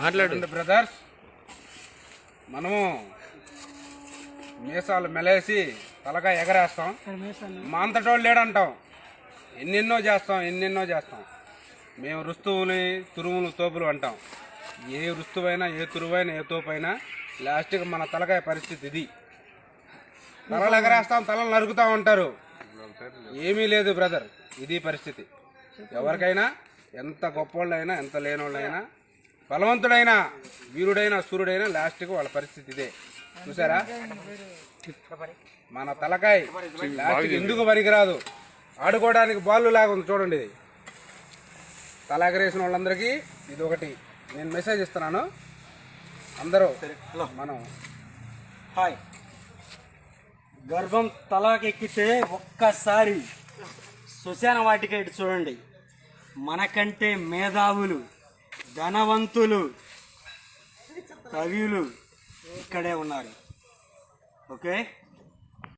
మాట్లాడండి బ్రదర్స్? మనము మీసాలు మెలేసి తలగా ఎగరేస్తాం. మా అంతటోళ్ళు లేడంటాం. ఎన్నెన్నో చేస్తాం ఎన్నెన్నో చేస్తాం. మేము రుస్తువుని తురుములు తోపులు అంటాం. ఏ రుస్తువైనా ఏ తురువైనా ఏ తోపైనా లాస్ట్కి మన తలకాయ పరిస్థితి ఇది. తలలు ఎగరేస్తాం తలలు నరుకుతా ఉంటారు ఏమీ లేదు బ్రదర్ ఇది పరిస్థితి. ఎవరికైనా ఎంత గొప్పోళ్ళైనా ఎంత లేనోళ్ళైనా బలవంతుడైనా వీరుడైనా సూర్యుడైనా లాస్ట్కి వాళ్ళ పరిస్థితి ఇదే. చూసారా? మన తలకాయ లాస్ట్కి ఎందుకు పనికిరాదు? ఆడుకోవడానికి బాల్ లాగా ఉంది చూడండి. ఇది తల ఎగరేసిన వాళ్ళందరికీ ఇది ఒకటి నేను మెసేజ్ ఇస్తున్నాను. అందరూ మనం హాయ్. గర్భం తలాకెక్కితే ఒక్కసారి శ్మశాన వాటిక ఇటు చూడండి. మనకంటే మేధావులు ధనవంతులు కవిలు ఇక్కడే ఉన్నారు. ఓకే?